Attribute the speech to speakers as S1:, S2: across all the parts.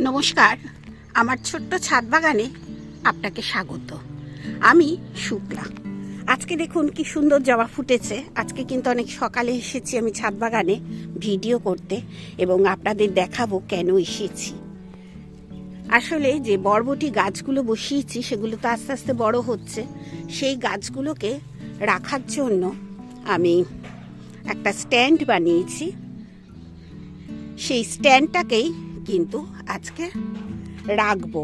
S1: নমস্কার। আমার ছোট্ট ছাদ বাগানে আপনাকে স্বাগত। আমি শুক্লা। আজকে দেখুন কি সুন্দর জবা ফুটেছে। আজকে কিন্তু অনেক সকালে এসেছি আমি ছাদ বাগানে ভিডিও করতে এবং আপনাদের দেখাবো কেন এসেছি। আসলে যে বরবটি গাছগুলো বসিয়েছি, সেগুলো তো আস্তে আস্তে বড় হচ্ছে। সেই গাছগুলোকে রাখার জন্য আমি একটা স্ট্যান্ড বানিয়েছি। সেই স্ট্যান্ডটাকেই কিন্তু আজকে রাখব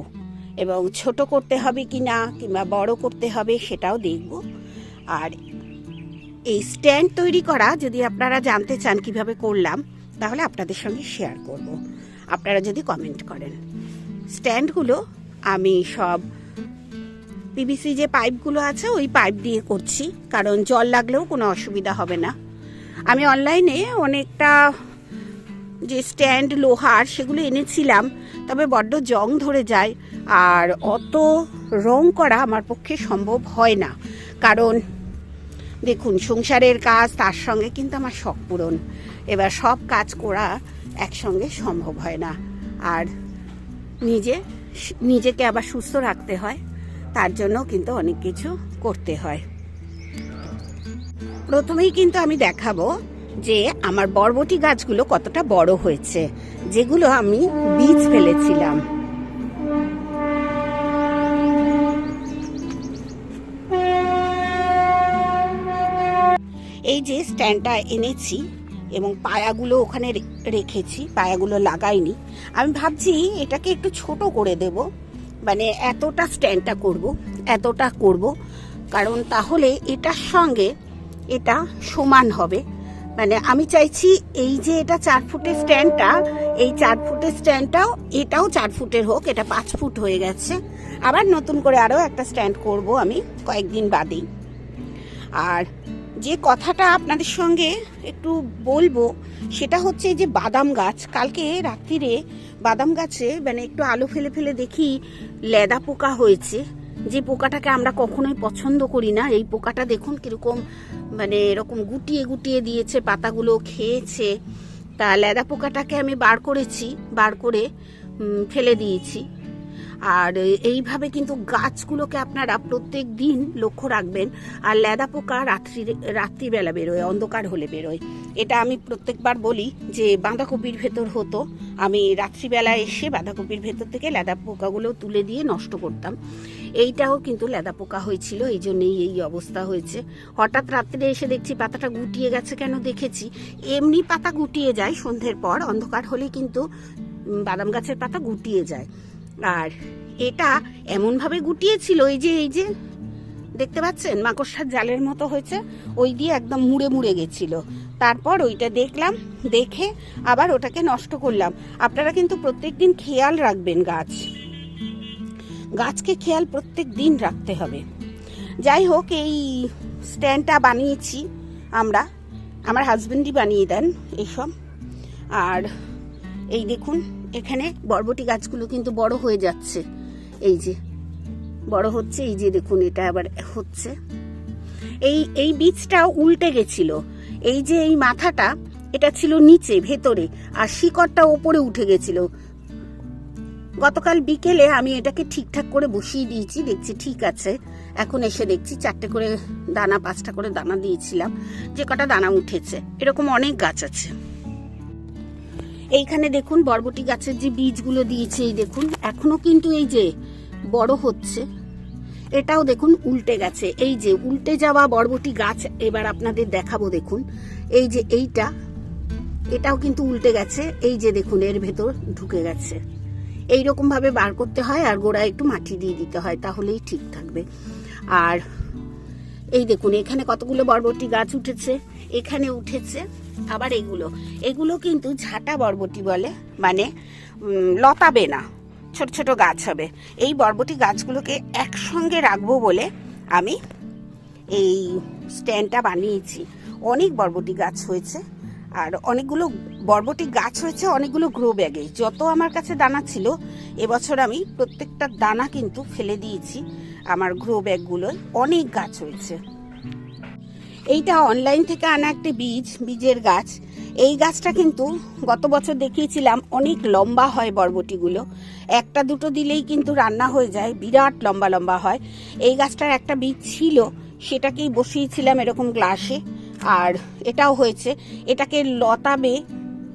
S1: এবং ছোট করতে হবে কি না কিংবা বড় করতে হবে সেটাও দেখব। আর এই স্ট্যান্ড তৈরি করা যদি আপনারা জানতে চান কীভাবে করলাম, তাহলে আপনাদের সঙ্গে শেয়ার করব। আপনারা যদি কমেন্ট করেন। স্ট্যান্ডগুলো আমি সব পিভিসি যে পাইপগুলো আছে, ওই পাইপ দিয়ে করছি, কারণ জল লাগলেও কোনো অসুবিধা হবে না। আমি অনলাইনে অনেকটা যে স্ট্যান্ড, লোহার সেগুলো এনেছিলাম, তবে বড্ড জং ধরে যায়। আর অত রং করা আমার পক্ষে সম্ভব হয় না। কারণ, দেখুন, সংসারের কাজ তার সঙ্গে কিন্তু আমার শখ পূরণ। এবার সব কাজ করা একসঙ্গে সম্ভব হয় না। আর নিজে, নিজেকে আবার সুস্থ রাখতে হয়, তার জন্য কিন্তু অনেক কিছু করতে হয়। প্রথমেই কিন্তু আমি দেখাবো যে আমার বরবটি গাছগুলো কতটা বড় হয়েছে, যেগুলো আমি বীজ ফেলেছিলাম। এই যে স্ট্যান্ডটা এনেছি এবং পায়াগুলো ওখানে রেখেছি, পায়াগুলো লাগাইনি, আমি ভাবছি এটাকে একটু ছোট করে দেব। মানে এতটা স্ট্যান্ডটা করব, এতটা করব, কারণ তাহলে এটার সঙ্গে এটা সমান হবে। মানে আমি চাইছি এই যে এটা চার ফুটের স্ট্যান্ডটা, এই চার ফুটের স্ট্যান্ডটাও, এটাও চার ফুটের হোক, এটা পাঁচ ফুট হয়ে গেছে। আবার নতুন করে আরও একটা স্ট্যান্ড করব আমি কয়েকদিন বাদেই। আর যে কথাটা আপনাদের সঙ্গে একটু বলব, সেটা হচ্ছে যে বাদাম গাছ। কালকে রাত্রিরে বাদাম গাছে মানে একটু আলো ফেলে ফেলে দেখি লেদা পোকা হয়েছে। যে পোকাটাকে আমরা কখনোই পছন্দ করি না। এই পোকাটা দেখুন কীরকম মানে এরকম গুটিয়ে গুটিয়ে দিয়েছে, পাতাগুলো খেয়েছে। তা লেদা পোকাটাকে আমি বার করেছি, বার করে ফেলে দিয়েছি। আর এইভাবে কিন্তু গাছগুলোকে আপনারা প্রত্যেক দিন লক্ষ্য রাখবেন। আর লেদা পোকা রাত্রি, রাত্রিবেলা বেরোয়, অন্ধকার হলে বেরোয়। এটা আমি প্রত্যেকবার বলি যে বাঁধাকপির ভেতর হতো। আমি রাত্রিবেলা এসে বাঁধাকপির ভেতর থেকে লেদা পোকাগুলো তুলে দিয়ে নষ্ট করতাম। এইটাও কিন্তু লেদা পোকা হয়েছিল, এই জন্যেই এই অবস্থা হয়েছে। হঠাৎ রাত্রে এসে দেখছি পাতাটা গুটিয়ে গেছে কেন দেখেছি? এমনি পাতা গুটিয়ে যায় সন্ধ্যের পর, অন্ধকার হলে কিন্তু বাদাম গাছের পাতা গুটিয়ে যায়। আর এটা এমনভাবে গুটিয়েছিল, এই যে এই যে, দেখতে পাচ্ছেন? মাকড়সার জালের মতো হয়েছে, ওই দিয়ে একদম মুড়ে মুড়ে গেছিল। তারপর ওইটা দেখলাম, দেখে আবার ওটাকে নষ্ট করলাম। আপনারা কিন্তু প্রত্যেক দিন খেয়াল রাখবেন গাছ। গাছকে খেয়াল প্রত্যেক দিন রাখতে হবে। যাই হোক, এই স্ট্যান্ডটা বানিয়েছি আমরা। আমার হাজব্যান্ডই বানিয়ে দেন এইসব আর এই দেখুন, এখানে বরবটি গাছগুলো কিন্তু বড় হয়ে যাচ্ছে। এই যে, বড় হচ্ছে, এই যে দেখুন, এটা আবার হচ্ছে। এই এই বীজটা উল্টে গেছিল। এই যে এই মাথাটা, এটা ছিল নিচে, ভেতরে, আর শিকড়টা ওপরে উঠে গেছিল। গতকাল বিকেলে আমি এটাকে ঠিকঠাক করে বসিয়ে দিয়েছি, দেখছি ঠিক আছে। এখন এসে দেখছি চারটে করে দানা, পাঁচটা করে দানা দিয়েছিলাম, যে কটা দানা উঠেছে। এরকম অনেক গাছ আছে। এইখানে দেখুন, বরবটি গাছের যে বীজগুলো দিয়েছে, এই দেখুন, এখনও কিন্তু এই যে বড় হচ্ছে, এটাও দেখুন উল্টে গেছে। এই যে উল্টে যাওয়া বরবটি গাছ, এবার আপনাদের দেখাবো, দেখুন। এই যে এইটা, এটাও কিন্তু উল্টে গেছে, এই যে দেখুন, এর ভেতর ঢুকে গেছে। এই রকম ভাবে বার করতে হয় আর গোড়ায় একটু মাটি দিয়ে দিতে হয়, তাহলেই ঠিক থাকবে। আর এই দেখুন, এখানে কতগুলো বরবটি গাছ উঠেছে, এখানে উঠেছে আবার এগুলো। এগুলো কিন্তু ঝাঁটা বরবটি বলে মানে লতাবে না, ছোট ছোট গাছ হবে। এই বরবটি গাছগুলোকে একসঙ্গে রাখব বলে আমি এই স্ট্যান্ডটা বানিয়েছি। অনেক বরবটি গাছ হয়েছে। আর অনেকগুলো বরবটি গাছ হয়েছে অনেকগুলো গ্রো ব্যাগে যত আমার কাছে দানা ছিল, এবছর আমি প্রত্যেকটা দানা কিন্তু ফেলে দিয়েছি আমার গ্রো ব্যাগগুলোয় অনেক গাছ হয়েছে এইটা অনলাইন থেকে আনা একটি বীজ, বীজের গাছ। এই গাছটা কিন্তু গত বছর দেখিয়েছিলাম, অনেক লম্বা হয় বরবটিগুলো। একটা দুটো দিলেই কিন্তু রান্না হয়ে যায়, বিরাট লম্বা লম্বা হয়। এই গাছটার একটা বীজ ছিল, সেটাকেই বসিয়েছিলাম এরকম গ্লাসে আর এটাও হয়েছে, এটাকে লতাবে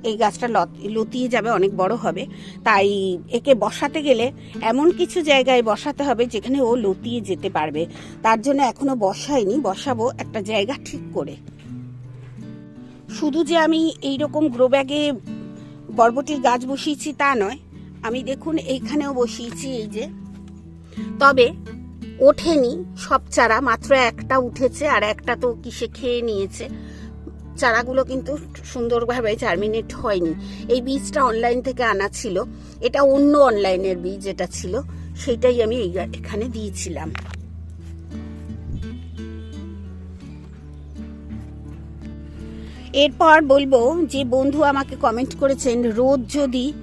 S1: এই গাছটা লত- লতিয়ে যাবে, অনেক বড় হবে। তাই একে বসাতে গেলে এমন কিছু জায়গায় বসাতে হবে যেখানে ও লতিয়ে যেতে পারবে। তার জন্য এখনও বসাইনি বসাবো একটা জায়গা ঠিক করে। শুধু যে আমি এই রকম গ্রো ব্যাগে বরবটির গাছ বসিয়েছি তা নয়, আমি দেখুন এইখানেও বসিয়েছি এই যে। তবে ওঠেনি। সব চারা মাত্র একটা উঠেছে আর একটা তো কিসে খেয়ে নিয়েছে। চারাগুলো কিন্তু সুন্দরভাবে জার্মিনেট হয়নি। এই বীজটা অনলাইন থেকে আনা ছিল। এটা অন্য অনলাইনের বীজ যেটা ছিল সেটাই আমি এখানে দিয়েছিলাম। এরপর বলব, যে বন্ধু আমাকে কমেন্ট করেছেন, রোজ যদি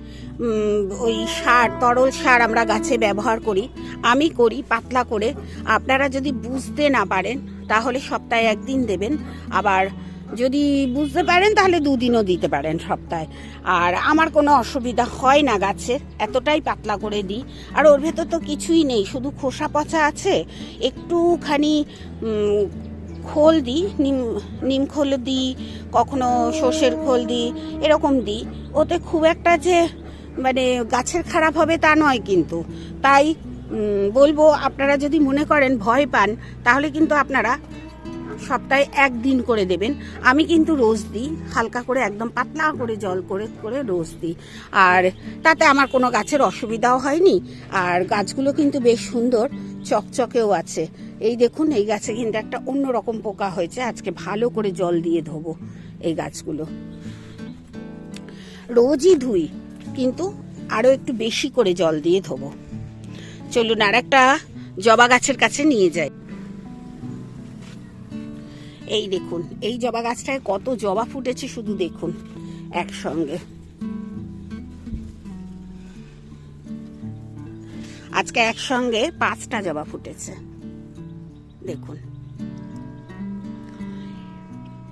S1: ওই সার, তরল সার আমরা গাছে ব্যবহার করি। আমি করি পাতলা করে। আপনারা যদি বুঝতে না পারেন, তাহলে সপ্তাহে একদিন দেবেন। আবার যদি বুঝতে পারেন, তাহলে দুদিনও দিতে পারেন সপ্তাহে। আর আমার কোনো অসুবিধা হয় না গাছের এতটাই পাতলা করে দিই। আর ওর ভেতর তো কিছুই নেই, শুধু খোসা পচা আছে। একটুখানি খোল দিই, নিম নিম খোল দিই, কখনো সর্ষের খোল দিই, এরকম দিই। ওতে খুব একটা যে মানে গাছের খারাপ হবে তা নয় কিন্তু। তাই বলব আপনারা যদি মনে করেন ভয় পান, তাহলে কিন্তু আপনারা সপ্তাহে একদিন করে দেবেন। আমি কিন্তু রোজ দিই, হালকা করে একদম পাতলা করে জল করে করে রোজ দিই। আর তাতে আমার কোনো গাছের অসুবিধাও হয়নি। আর গাছগুলো কিন্তু বেশ সুন্দর, চকচকেও আছে। এই দেখুন, এই গাছে কিন্তু একটা অন্যরকম পোকা হয়েছে। আজকে ভালো করে জল দিয়ে ধোবো এই গাছগুলো। রোজই ধুই। কিন্তু আরও একটু বেশি করে জল দিয়ে ধোবো। চলুন আর একটা জবা গাছের কাছে নিয়ে যাই। এই দেখুন, এই জবা গাছটায় কত জবা ফুটেছে শুধু দেখুন, একসঙ্গে। আজকে একসঙ্গে পাঁচটা জবা ফুটেছে। দেখুন।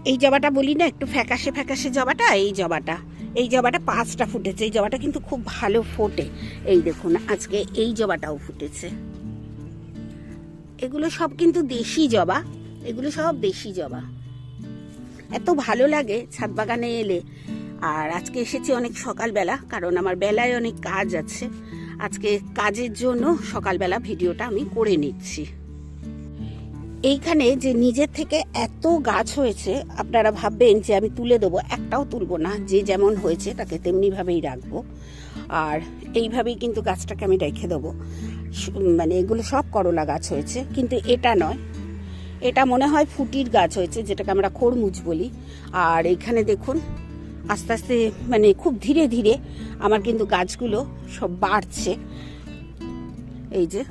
S1: এই জবাটা বলি না, একটু ফ্যাকাশে ফ্যাকাশে জবাটা, এই জবাটা। এই জবাটা পাঁচটা ফুটেছে, এই জবাটা কিন্তু খুব ভালো ফোটে। এই দেখুন, আজকে এই জবাটাও ফুটেছে। এগুলো সব কিন্তু দেশি জবা, এগুলো সব দেশি জবা। এত ভালো লাগে ছাদ বাগানে এলে। আর আজকে এসেছি অনেক সকালবেলা, কারণ আমার বেলায় অনেক কাজ আছে। আজকে কাজের জন্য সকালবেলা ভিডিওটা আমি করে নিচ্ছি। এইখানে যে নিজের থেকে এত গাছ হয়েছে, আপনারা ভাববেন যে আমি তুলে দেবো, একটাও তুলবো না। যে যেমন হয়েছে, তাকে তেমনিভাবেই রাখব। আর এইভাবেই কিন্তু গাছটাকে আমি রেখে দেবো। মানে এগুলো সব করলা গাছ হয়েছে, কিন্তু এটা নয়। এটা মনে হয় ফুটির গাছ হয়েছে, যেটাকে আমরা খরমুজ বলি। আর এইখানে দেখুন, আস্তে আস্তে মানে খুব ধীরে ধীরে আমার কিন্তু গাছগুলো সব বাড়ছে। এই যে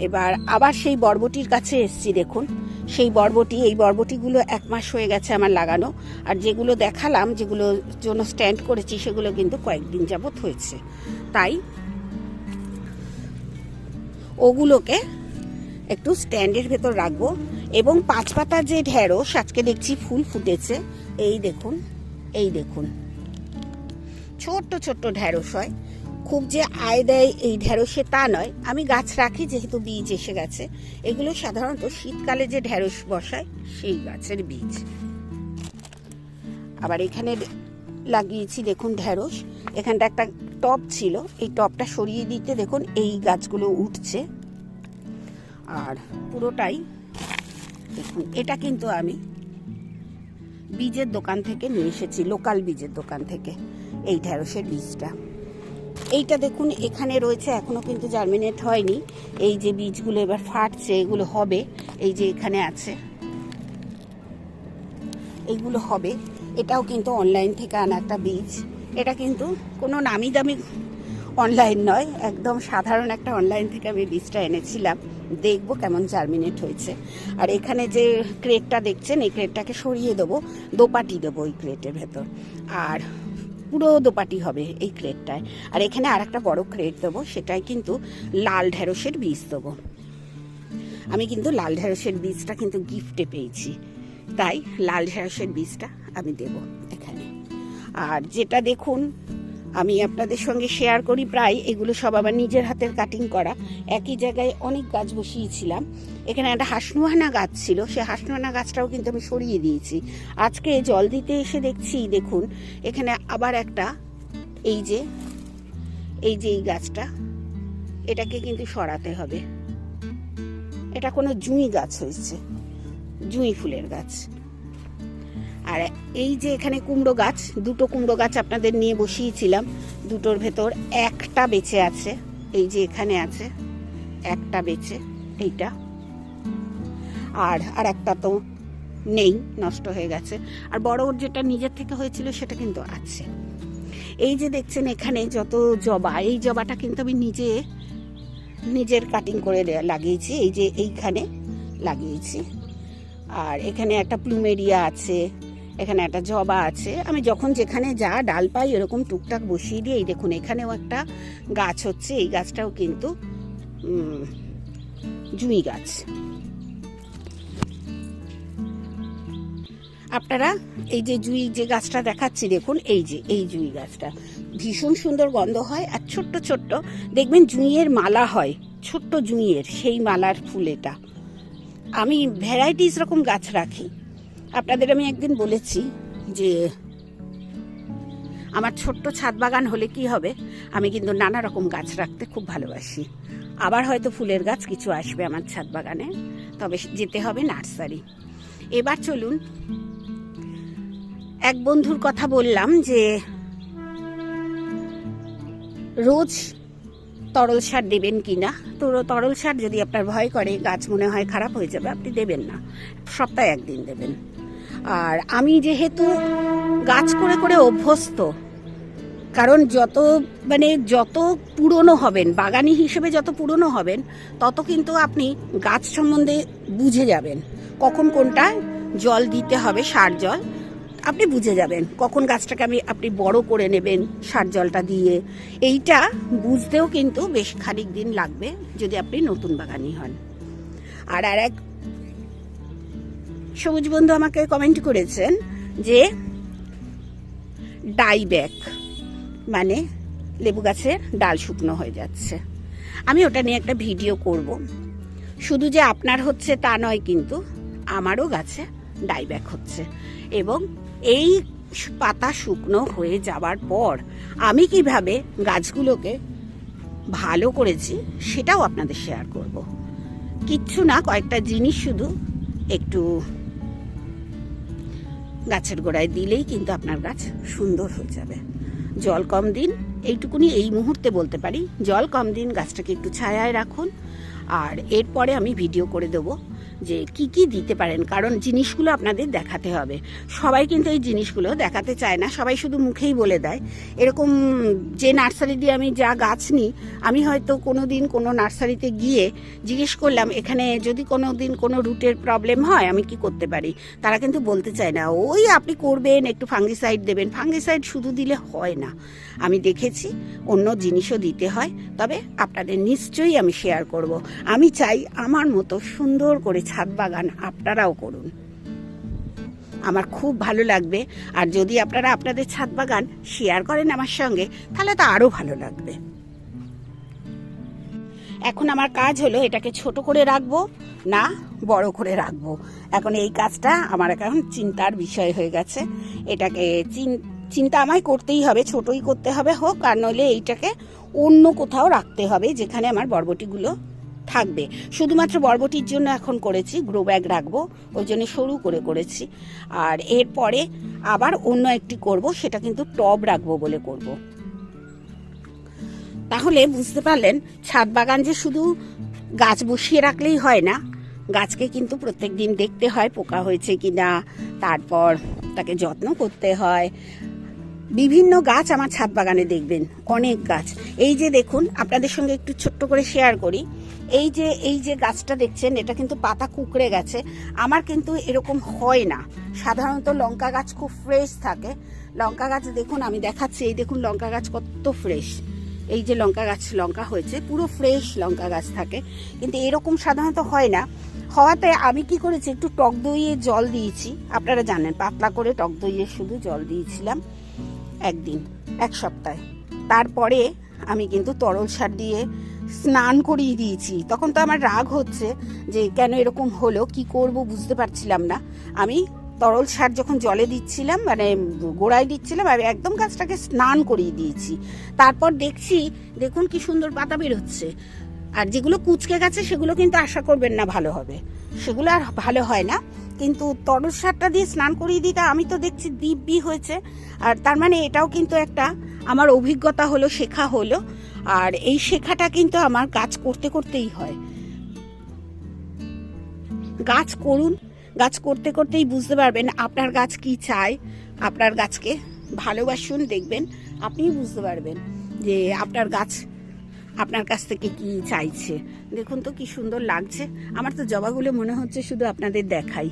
S1: এবার আবার সেই বরবটির কাছে এসছি, দেখুন। সেই বরবটি, এই বরবটিগুলো এক মাস হয়ে গেছে আমার লাগানো। আর যেগুলো দেখালাম, যেগুলো জন্য স্ট্যান্ড করেছি, সেগুলো কিন্তু কয়েকদিন যাবৎ হয়েছে। তাই ওগুলোকে একটু স্ট্যান্ডের ভেতর রাখব। এবং পাঁচ পাতার যে ঢেঁড়স, আজকে দেখছি ফুল ফুটেছে। এই দেখুন এই দেখুন। ছোট্ট ছোট্ট ঢেঁড়স হয়। খুব যে আয় দেয় এই ঢেঁড়সে তা নয়। আমি গাছ রাখি, যেহেতু বীজ এসে গেছে। এগুলো সাধারণত শীতকালে যে ঢেঁড়স বসায়, সেই গাছের বীজ। আবার এখানে লাগিয়েছি, দেখুন, ঢেঁড়স। এখানটা একটা টব ছিল। এই টবটা সরিয়ে দিতে দেখুন, এই গাছগুলো উঠছে। আর পুরোটাই, দেখুন, এটা কিন্তু আমি বীজের দোকান থেকে নিয়ে এসেছি, লোকাল বীজের দোকান থেকে, এই ঢেঁড়সের বীজটা। এইটা দেখুন, এখানে রয়েছে, এখনও কিন্তু জার্মিনেট হয়নি। এই যে বীজগুলো এবার ফাটছে, এগুলো হবে, এই যে এখানে আছে। এইগুলো হবে। এটাও কিন্তু অনলাইন থেকে আনা একটা বীজ। এটা কিন্তু কোনো নামি দামি অনলাইন নয়, একদম সাধারণ একটা অনলাইন থেকে আমি বীজটা এনেছিলাম। দেখব কেমন জার্মিনেট হয়েছে। আর এখানে যে ক্রেটটা দেখছেন, এই ক্রেটটাকে সরিয়ে দেবো, দোপাটি দেবো ওই ক্রেটের ভেতর। আর পুরো দোপাটি হবে এই ক্রেটটায়। আর এখানে আর একটা বড় ক্রেট দেবো, সেটাই কিন্তু লাল ঢেঁড়সের বীজ দেবো। আমি কিন্তু লাল ঢেঁড়সের বীজটা কিন্তু গিফটে পেয়েছি। তাই লাল ঢেঁড়সের বীজটা আমি দেব এখানে। আর যেটা দেখুন আমি আপনাদের সঙ্গে শেয়ার করি প্রায়, এগুলো সব আমার নিজের হাতের কাটিং করা। একই জায়গায় অনেক গাছ বসিয়েছিলাম। এখানে একটা হাসনুহানা গাছ ছিল, সে হাসনুহানা গাছটাও কিন্তু আমি সরিয়ে দিয়েছি। আজকে জল দিতে এসে দেখছি, দেখুন, এখানে আবার একটা, এই যে এই যে এই গাছটা, এটাকে কিন্তু সরাতে হবে। এটা কোনো জুঁই গাছ হয়েছে, জুঁই ফুলের গাছ। আর এই যে এখানে কুমড়ো গাছ, দুটো কুমড়ো গাছ আপনাদের নিয়ে বসিয়েছিলাম। দুটোর ভেতর একটা বেঁচে আছে, এই যে এখানে আছে, একটা বেঁচে, এইটা। আর আর একটা তো নেই, নষ্ট হয়ে গেছে। আর বড় ওর যেটা নিজের থেকে হয়েছিল সেটা কিন্তু আছে। এই যে দেখছেন এখানে যত জবা, এই জবাটা কিন্তু আমি নিজে নিজের কাটিং করে লাগিয়েছি। এই যে এইখানে লাগিয়েছি। আর এখানে একটা প্লুমেরিয়া আছে এখানে একটা জবা আছে। আমি যখন যেখানে যা ডাল পাই এরকম টুকটাক বসিয়ে দিই। এই দেখুন, এখানেও একটা গাছ হচ্ছে। এই গাছটাও কিন্তু জুঁই গাছ। আপনারা এই যে জুই যে গাছটা দেখাচ্ছি, দেখুন, এই যে, এই জুই গাছটা। ভীষণ সুন্দর গন্ধ হয় আর ছোট্ট ছোট্ট, দেখবেন জুঁইয়ের মালা হয়। ছোট্ট জুঁইয়ের, সেই মালার ফুল এটা। আমি ভ্যারাইটিস রকম গাছ রাখি। আপনাদের আমি একদিন বলেছি যে আমার ছোট্ট ছাদ বাগান হলে কি হবে? আমি কিন্তু নানা রকম গাছ রাখতে খুব ভালোবাসি। আবার হয়তো ফুলের গাছ কিছু আসবে আমার ছাদ বাগানে, তবে যেতে হবে নার্সারি। এবার চলুন, এক বন্ধুর কথা বললাম যে রোজ তরল সার দেবেন কি না তো তরল সার যদি আপনার ভয় করে, গাছ মনে হয় খারাপ হয়ে যাবে, আপনি দেবেন না। সপ্তাহে একদিন দেবেন। আর আমি যেহেতু গাছ করে করে অভ্যস্ত, কারণ যত মানে যত পুরনো হবেন, বাগানি হিসেবে যত পুরনো হবেন, তত কিন্তু আপনি গাছ সম্বন্ধে বুঝে যাবেন। কখন কোনটা জল দিতে হবে সার জল, আপনি বুঝে যাবেন। কখন গাছটাকে আমি, আপনি বড় করে নেবেন সার জলটা দিয়ে। এইটা বুঝতেও কিন্তু বেশ খানিক দিন লাগবে যদি আপনি নতুন বাগানি হন। আর আর এক সবুজ বন্ধু আমাকে কমেন্ট করেছেন যে ডাইব্যাক মানে লেবু গাছের ডাল শুকনো হয়ে যাচ্ছে। আমি ওটা নিয়ে একটা ভিডিও করব। শুধু যে আপনার হচ্ছে তা নয় কিন্তু আমারও গাছে ডাইব্যাক হচ্ছে এবং এই পাতা শুকনো হয়ে যাবার পর আমি কীভাবে গাছগুলোকে ভালো করেছি সেটাও আপনাদের শেয়ার করব। কিচ্ছু না, কয়েকটা জিনিস শুধু একটু গাছের গোড়ায় দিলেই কিন্তু আপনার গাছ সুন্দর হয়ে যাবে। জল কম দিন, এইটুকুনি এই মুহূর্তে বলতে পারি। জল কম দিন, গাছটাকে একটু ছায়ায় রাখুন। আর এরপরে আমি ভিডিও করে দেবো যে কি কি দিতে পারেন? কারণ জিনিসগুলো আপনাদের দেখাতে হবে। সবাই কিন্তু এই জিনিসগুলো দেখাতে চায় না, সবাই শুধু মুখেই বলে দেয়। এরকম যে নার্সারি দিয়ে আমি যা গাছ নিই, আমি হয়তো কোনো দিন কোনো নার্সারিতে গিয়ে জিজ্ঞেস করলাম, এখানে যদি কোনো দিন কোনো রুটের প্রবলেম হয়, আমি কি করতে পারি? তারা কিন্তু বলতে চায় না। ওই আপনি করবেন, একটু ফাঙ্গিসাইড দেবেন। ফাঙ্গিসাইড শুধু দিলে হয় না। আমি দেখেছি, অন্য জিনিসও দিতে হয়। তবে আপনাদের নিশ্চয়ই আমি শেয়ার করব। আমি চাই আমার মতো সুন্দর করে ছাদ বাগান আপনারাও করুন। আমার খুব ভালো লাগবে। আর যদি আপনারা আপনাদের ছাদ বাগান শেয়ার করেন আমার সঙ্গে, তাহলে তো আরও ভালো লাগবে। এখন আমার কাজ হলো এটাকে ছোট করে রাখব, না বড় করে রাখব। এখন এই কাজটা আমার এখন চিন্তার বিষয় হয়ে গেছে। এটাকে চিন- চিন্তা আমায় করতেই হবে, ছোটই করতে হবে হোক, আর নইলে এইটাকে অন্য কোথাও রাখতে হবে, যেখানে আমার বরবটিগুলো থাকবে। শুধুমাত্র বরবটির জন্য এখন করেছি গ্রো ব্যাগ রাখব, ওই জন্য সরু করে করেছি। আর এরপরে আবার অন্য একটি করব, সেটা কিন্তু টব রাখব বলে করব। তাহলে বুঝতে পারলেন, ছাদ বাগান যে শুধু গাছ বসিয়ে রাখলেই হয় না, গাছকে কিন্তু প্রত্যেক দিন দেখতে হয়, পোকা হয়েছে কি না তারপর তাকে যত্ন করতে হয়। বিভিন্ন গাছ আমার ছাদ বাগানে দেখবেন, অনেক গাছ। এই যে দেখুন, আপনাদের সঙ্গে একটু ছোট্ট করে শেয়ার করি। এই যে এই যে গাছটা দেখছেন, এটা কিন্তু পাতা কুকড়ে গেছে। আমার কিন্তু এরকম হয় না। সাধারণত লঙ্কা গাছ খুব ফ্রেশ থাকে। লঙ্কা গাছ দেখুন, আমি দেখাচ্ছি, এই দেখুন লঙ্কা গাছ কত ফ্রেশ এই যে লঙ্কা গাছ, লঙ্কা হয়েছে, পুরো ফ্রেশ লঙ্কা গাছ থাকে। কিন্তু এরকম সাধারণত হয় না। হওয়াতে আমি কি করেছি, একটু টক দইয়ে জল দিয়েছি। আপনারা জানেন, পাতলা করে টক দইয়ে শুধু জল দিয়েছিলাম একদিন, এক সপ্তাহে। তারপরে আমি কিন্তু তরল সার দিয়ে স্নান করিয়ে দিয়েছি। তখন তো আমার রাগ হচ্ছে যে কেন এরকম হলো, কি করব বুঝতে পারছিলাম না। আমি তরল সার যখন জলে দিচ্ছিলাম মানে গোড়ায় দিচ্ছিলাম আমি একদম গাছটাকে স্নান করিয়ে দিয়েছি। তারপর দেখছি, দেখুন কি সুন্দর পাতা বেরোচ্ছে আর যেগুলো কুচকে গেছে, সেগুলো কিন্তু আশা করবেন না ভালো হবে। সেগুলো আর ভালো হয় না। কিন্তু তরল সারটা দিয়ে স্নান করিয়ে দিতে আমি তো দেখছি দিব্যি হয়েছে। আর তার মানে এটাও কিন্তু একটা, আমার অভিজ্ঞতা হলো, শেখা হলো। আর এই শেখাটা কিন্তু আমার কাজ করতে করতেই হয়। গাছ করুন, গাছ করতে করতেই বুঝতে পারবেন আপনার গাছ কি চায়, আপনার গাছকে ভালোবাসুন, দেখবেন আপনিই বুঝতে পারবেন যে আপনার গাছ আপনার কাছ থেকে কি চাইছে। দেখুন তো কি সুন্দর লাগছে। আমার তো জবাগুলো মনে হচ্ছে শুধু আপনাদের দেখাই।